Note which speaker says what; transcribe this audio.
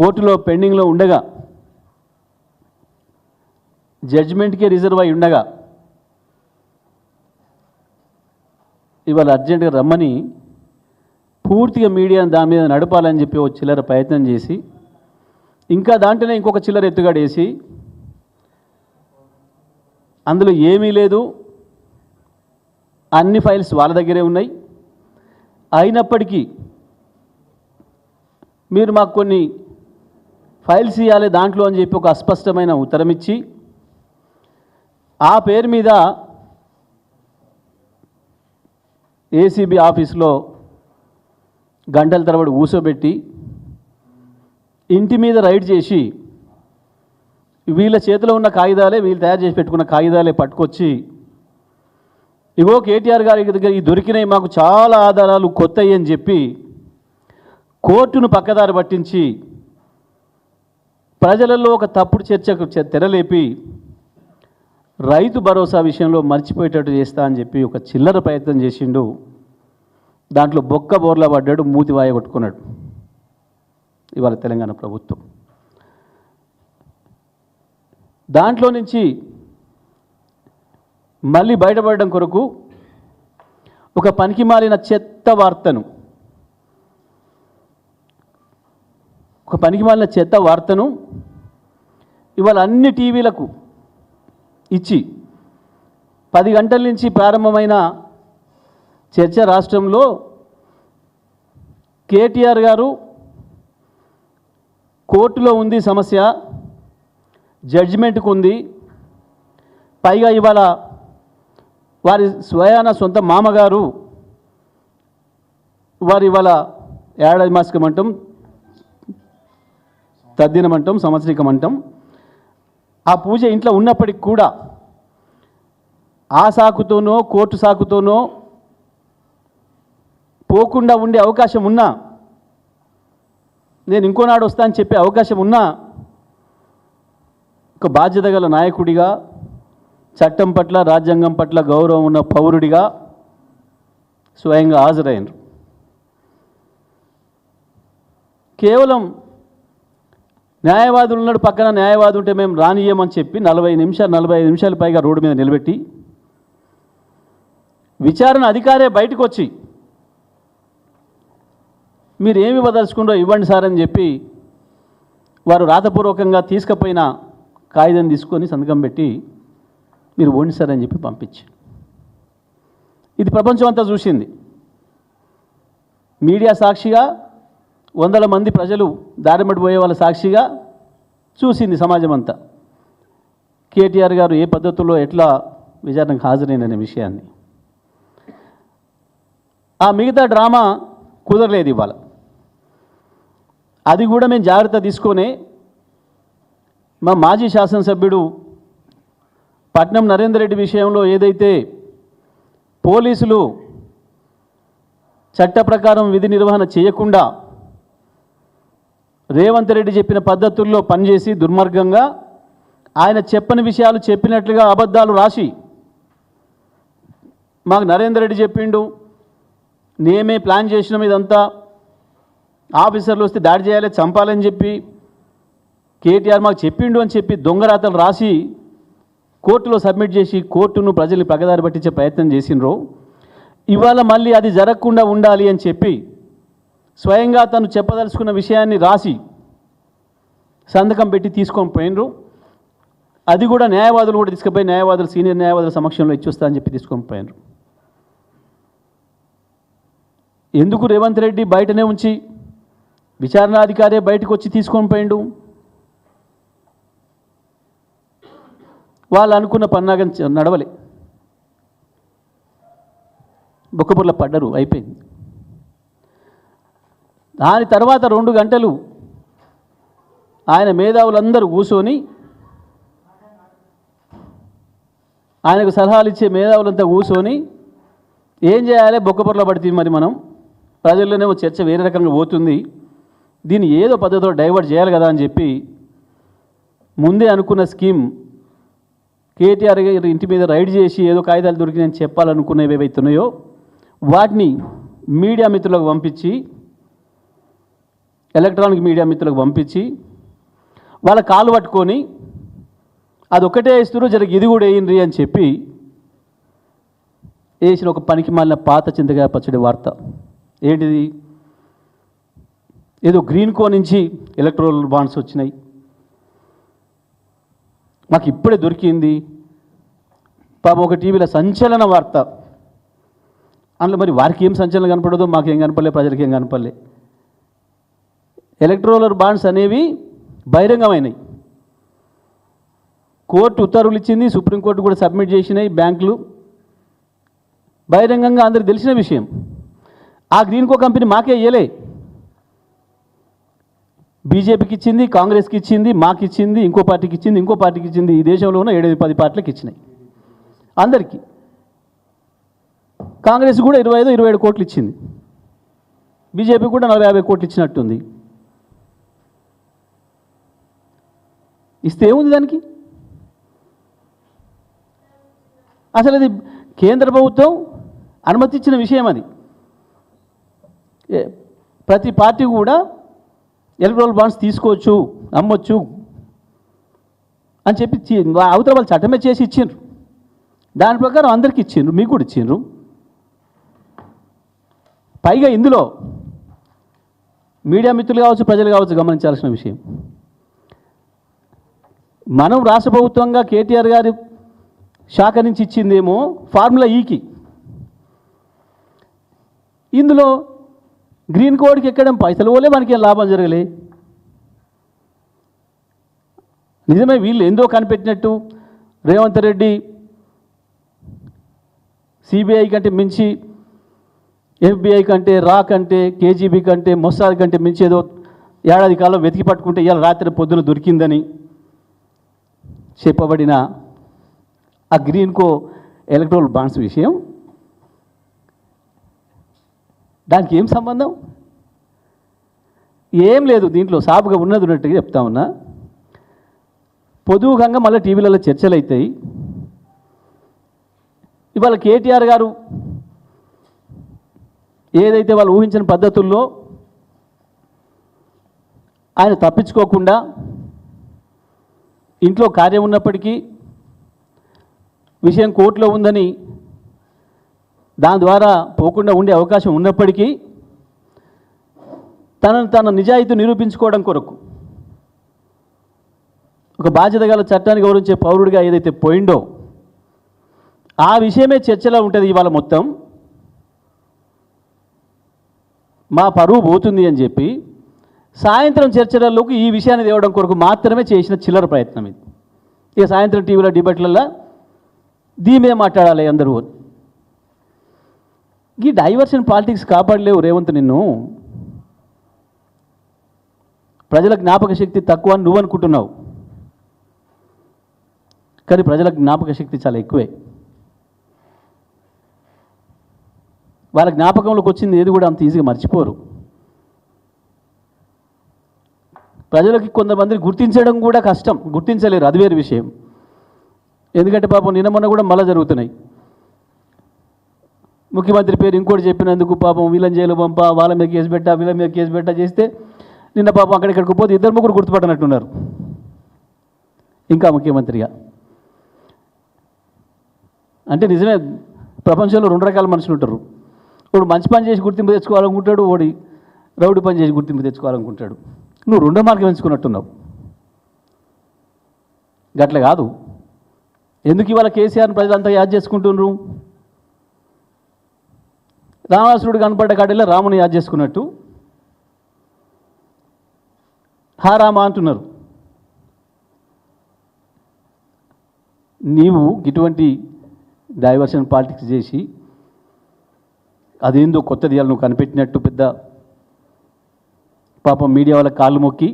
Speaker 1: కోర్టులో పెండింగ్లో ఉండగా జడ్జిమెంట్కే రిజర్వ్ అయి ఉండగా ఇవాళ అర్జెంటుగా రమ్మని పూర్తిగా మీడియా దాని మీద నడపాలని చెప్పి ఒక చిల్లర ప్రయత్నం చేసి ఇంకా దాంట్లోనే ఇంకొక చిల్లర ఎత్తుగాడేసి అందులో ఏమీ లేదు. అన్ని ఫైల్స్ వాళ్ళ దగ్గరే ఉన్నాయి. అయినప్పటికీ మీరు మాకు కొన్ని ఫైల్స్ ఇవ్వాలి దాంట్లో అని చెప్పి ఒక అస్పష్టమైన ఉత్తరం ఇచ్చి ఆ పేరు మీద ఏసీబీ ఆఫీస్లో గంటల తరబడి కూసోబెట్టి ఇంటి మీద రైడ్ చేసి వీళ్ళ చేతిలో ఉన్న కాగితాలే వీళ్ళు తయారు చేసి పెట్టుకున్న కాగితాలే పట్టుకొచ్చి ఇగో కేటీఆర్ గారి దగ్గర ఈ దొరికినాయి మాకు చాలా ఆధారాలు కొత్తవి అని చెప్పి కోర్టును పక్కదారి పట్టించి ప్రజలలో ఒక తప్పుడు చర్చకు తెరలేపి రైతు భరోసా విషయంలో మర్చిపోయేటట్టు చేస్తా అని చెప్పి ఒక చిల్లర ప్రయత్నం చేసిండు. దాంట్లో బొక్క బోర్లా పడ్డాడు మూతి వాయ కొట్టుకున్నాడు. ఇవాళ తెలంగాణ ప్రభుత్వం. దాంట్లో నుంచి మళ్ళీ బయటపడడం కొరకు ఒక పనికి మారిన చెత్త వార్తను ఒక పనికి మాలిన చెత్త వార్తను ఇవాళ అన్ని టీవీలకు ఇచ్చి పది గంటల నుంచి ప్రారంభమైన చర్చ రాష్ట్రంలో కేటీఆర్ గారు కోర్టులో ఉంది సమస్య జడ్జిమెంట్కు ఉంది. పైగా ఇవాళ వారి స్వయాన సొంత మామగారు వారు ఇవాళ ఏడాది మాసికమంటాం. తద్దినమంటాం సంవత్సరికమంటాం. ఆ పూజ ఇంట్లో ఉన్నప్పటికి కూడా ఆ సాకుతోనో కోర్టు సాకుతోనో పోకుండా ఉండే అవకాశం ఉన్నా నేను ఇంకో నాడు వస్తా అని చెప్పే అవకాశం ఉన్నా ఒక బాధ్యత గల నాయకుడిగా చట్టం పట్ల రాజ్యాంగం పట్ల గౌరవం ఉన్న పౌరుడిగా స్వయంగా హాజరైనరు కేవలం న్యాయవాదులు ఉన్నాడు పక్కన న్యాయవాది ఉంటే మేము రానియమని చెప్పి నలభై నిమిషాలు నలభై ఐదు నిమిషాల పైగా రోడ్డు మీద నిలబెట్టి విచారణ అధికారే బయటకు వచ్చి మీరు ఏమి ఇవ్వదలుచుకుండో ఇవ్వండి సార్ అని చెప్పి వారు రాతపూర్వకంగా తీసుకుపోయిన కాగితం తీసుకొని సంతకం పెట్టి మీరు ఓండి సార్ అని చెప్పి పంపించి. ఇది ప్రపంచం అంతా చూసింది. మీడియా సాక్షిగా వందల మంది ప్రజలు దారిమడిపోయే వాళ్ళ సాక్షిగా చూసింది సమాజం అంతా కేటీఆర్ గారు ఏ పద్ధతుల్లో ఎట్లా విచారణకు హాజరైననే విషయాన్ని. ఆ మిగతా డ్రామా కుదరలేదు ఇవాళ. అది కూడా మేము జాగ్రత్త తీసుకొని మా మాజీ శాసనసభ్యుడు పట్నం నరేందర్ రెడ్డి విషయంలో ఏదైతే పోలీసులు చట్ట ప్రకారం విధి నిర్వహణ చేయకుండా రేవంత్ రెడ్డి చెప్పిన పద్ధతుల్లో పనిచేసి దుర్మార్గంగా ఆయన చెప్పని విషయాలు చెప్పినట్లుగా అబద్ధాలు రాసి మాకు నరేందర్ రెడ్డి చెప్పిండు. నేమే ప్లాన్ చేసినాం ఇదంతా. ఆఫీసర్లు వస్తే దాడి చేయాలి చంపాలని చెప్పి కేటీఆర్ మాకు చెప్పిండు అని చెప్పి దొంగరాతలు రాసి కోర్టులో సబ్మిట్ చేసి కోర్టును ప్రజల్ని పగదారి పట్టించే ప్రయత్నం చేసినరు ఇవాళ మళ్ళీ అది జరగకుండా ఉండాలి అని చెప్పి స్వయంగా తను చెప్పదలుచుకున్న విషయాన్ని రాసి సంతకం పెట్టి తీసుకొని పోయినరు. అది కూడా న్యాయవాదులు కూడా తీసుకుపోయి న్యాయవాదులు సీనియర్ న్యాయవాదుల సమక్షంలో ఇచ్చొస్తా అని చెప్పి తీసుకొని పోయినరు. ఎందుకు రేవంత్ రెడ్డి బయటనే ఉంచి విచారణాధికారే బయటకు వచ్చి తీసుకొని పోయిండు? వాళ్ళు అనుకున్న పన్నాగం నడవలే. బొక్కబుర్ల పడ్డరు అయిపోయింది. దాని తర్వాత రెండు గంటలు ఆయన మేధావులందరూ కూర్చొని ఆయనకు సలహాలు ఇచ్చే మేధావులంతా కూర్చొని ఏం చేయాలి? బొక్కపొరలో పడితే మరి మనం. ప్రజల్లోనేమో చర్చ వేరే రకంగా పోతుంది. దీన్ని ఏదో పద్ధతిలో డైవర్ట్ చేయాలి కదా అని చెప్పి ముందే అనుకున్న స్కీమ్ కేటీఆర్ గారి ఇంటి మీద రైడ్ చేసి ఏదో కాగితాలు దొరికినాయని చెప్పాలనుకునేవి ఏవైతున్నాయో వాటిని మీడియా మిత్రులకు పంపించి ఎలక్ట్రానిక్ మీడియా మిత్రులకు పంపించి వాళ్ళ కాలు పట్టుకొని అది ఒకటే వేస్తున్నారు జరగ ఇది కూడా వేయండి అని చెప్పి వేసిన ఒక పనికి మాలిన పాత చింతకాయ పచ్చడి వార్త. ఏంటిది? ఏదో గ్రీన్ కో నుంచి ఎలక్ట్రోల్ బాండ్స్ వచ్చినాయి. మాకు ఇప్పుడే దొరికింది. పాపం ఒక టీవీలో సంచలన వార్త. అందులో మరి వారికి ఏం సంచలనం కనపడదో మాకేం కనపడలే ప్రజలకి ఏం కనపడలే. ఎలక్ట్రోలర్ బాండ్స్ అనేవి బహిరంగమైనవి కోర్టు ఉత్తర్వులు ఇచ్చింది సుప్రీంకోర్టు కూడా సబ్మిట్ చేసినాయి బ్యాంకులు. బహిరంగంగా అందరికి తెలిసిన విషయం. ఆ గ్రీన్కో కంపెనీ మాకే ఇయ్యలే. బీజేపీకి ఇచ్చింది కాంగ్రెస్కి ఇచ్చింది మాకు ఇచ్చింది ఇంకో పార్టీకి ఇచ్చింది ఇంకో పార్టీకి ఇచ్చింది. ఈ దేశంలో ఉన్న ఏడైదు పది పార్టీలకు ఇచ్చినాయి. అందరికీ. కాంగ్రెస్ కూడా ఇరవై ఐదు ఇరవై ఏడు కోట్లు ఇచ్చింది. బీజేపీ కూడా నలభై యాభై కోట్లు ఇచ్చినట్టుంది. ఇస్తే ఏముంది దానికి? అసలు అది కేంద్ర ప్రభుత్వం అనుమతించిన విషయం అది. ప్రతి పార్టీ కూడా ఎలక్ట్రల్ బాండ్స్ తీసుకోవచ్చు అమ్మొచ్చు అని చెప్పి అవతల వాళ్ళు చట్టమే చేసి ఇచ్చిండ్రు. దాని ప్రకారం అందరికి ఇచ్చిండ్రు మీకు కూడా ఇచ్చిండ్రు. పైగా ఇందులో మీడియా మిత్రులు కావచ్చు ప్రజలు కావచ్చు గమనించాల్సిన విషయం. మనం రాష్ట్ర ప్రభుత్వంగా కేటీఆర్ గారి శాఖ నుంచి ఇచ్చిందేమో ఫార్ములా ఈకి. ఇందులో గ్రీన్ కోడ్కి ఎక్కడం పైసలు పోలే మనకి లాభం జరగలే. నిజమే వీళ్ళు ఎందో కనిపెట్టినట్టు రేవంత్ రెడ్డి సిబిఐ కంటే మించి ఎఫ్బిఐ కంటే రా కంటే కేజీబీ కంటే మొసాద్ కంటే మించి ఏదో ఏడాది కాలం వెతికి పట్టుకుంటే ఇవాళ రాత్రి పొద్దున దొరికిందని చెప్పబడిన ఆ గ్రీన్కో ఎలక్ట్రోల్ బాండ్స్ విషయం దానికి ఏం సంబంధం? ఏం లేదు దీంట్లో సాపుగా ఉన్నది ఉన్నట్టుగా చెప్తా ఉన్నా. పొదువుగా మళ్ళీ టీవీలలో చర్చలు అవుతాయి ఇవాళ కేటీఆర్ గారు ఏదైతే వాళ్ళు ఊహించిన పద్ధతుల్లో ఆయన తప్పించుకోకుండా ఇంట్లో కార్యం ఉన్నప్పటికీ విషయం కోర్టులో ఉందని దాని ద్వారా పోకుండా ఉండే అవకాశం ఉన్నప్పటికీ తనను తన నిజాయితీ నిరూపించుకోవడం కొరకు ఒక బాధ్యత గల చట్టాన్ని గౌరవించే పౌరుడిగా ఏదైతే పోయిండో ఆ విషయమే చర్చలో ఉంటుంది ఇవాళ మొత్తం. మా పరువు పోతుంది అని చెప్పి సాయంత్రం చర్చలలోకి ఈ విషయాన్ని తేవడం కొరకు మాత్రమే చేసిన చిల్లర ప్రయత్నం ఇది. ఇక సాయంత్రం టీవీలో డిబేట్లలో దీమే మాట్లాడాలి అందరూ. ఈ డైవర్షన్ పాలిటిక్స్ కాపాడలేవు రేవంత్ నిన్ను. ప్రజల జ్ఞాపక శక్తి తక్కువ అని నువ్వు అనుకుంటున్నావు కానీ ప్రజల జ్ఞాపక శక్తి చాలా ఎక్కువే. వాళ్ళ జ్ఞాపకంలోకి వచ్చింది ఏది కూడా అంత ఈజీగా మర్చిపోరు. ప్రజలకి కొంతమందిని గుర్తించడం కూడా కష్టం. గుర్తించలేరు. అది వేరే విషయం. ఎందుకంటే పాపం నిన్న మొన్న కూడా మళ్ళా జరుగుతున్నాయి. ముఖ్యమంత్రి పేరు ఇంకోటి చెప్పినందుకు పాపం వీళ్ళని జైలు పంప వాళ్ళ మీద కేసు పెట్టా వీళ్ళ మీద కేసు పెట్టా చేస్తే నిన్న పాపం అక్కడిక్కడికి పోతే ఇద్దరు ముగ్గురు గుర్తుపట్టనట్టున్నారు. ఇంకా ముఖ్యమంత్రిగా. అంటే నిజమే ప్రపంచంలో రెండు రకాల మనుషులు ఉంటారు. వాడు మంచి పని చేసి గుర్తింపు తెచ్చుకోవాలనుకుంటాడు వాడి రౌడి పని చేసి గుర్తింపు తెచ్చుకోవాలనుకుంటాడు. నువ్వు రెండో మార్గం ఎంచుకున్నట్టున్నావు. గట్ల కాదు. ఎందుకు ఇవాళ కేసీఆర్ని ప్రజలంతా యాద్ చేసుకుంటున్నారు రావణాసురుడు కనపడ్డ కాడిలో రాముని యాద్ చేసుకున్నట్టు. హా రామ అంటున్నారు. నీవు ఇటువంటి డైవర్షన్ పాలిటిక్స్ చేసి అదేందో కొత్తది నువ్వు కనిపెట్టినట్టు పెద్ద పాపం మీడియా వాళ్ళ కాళ్ళు మొక్కి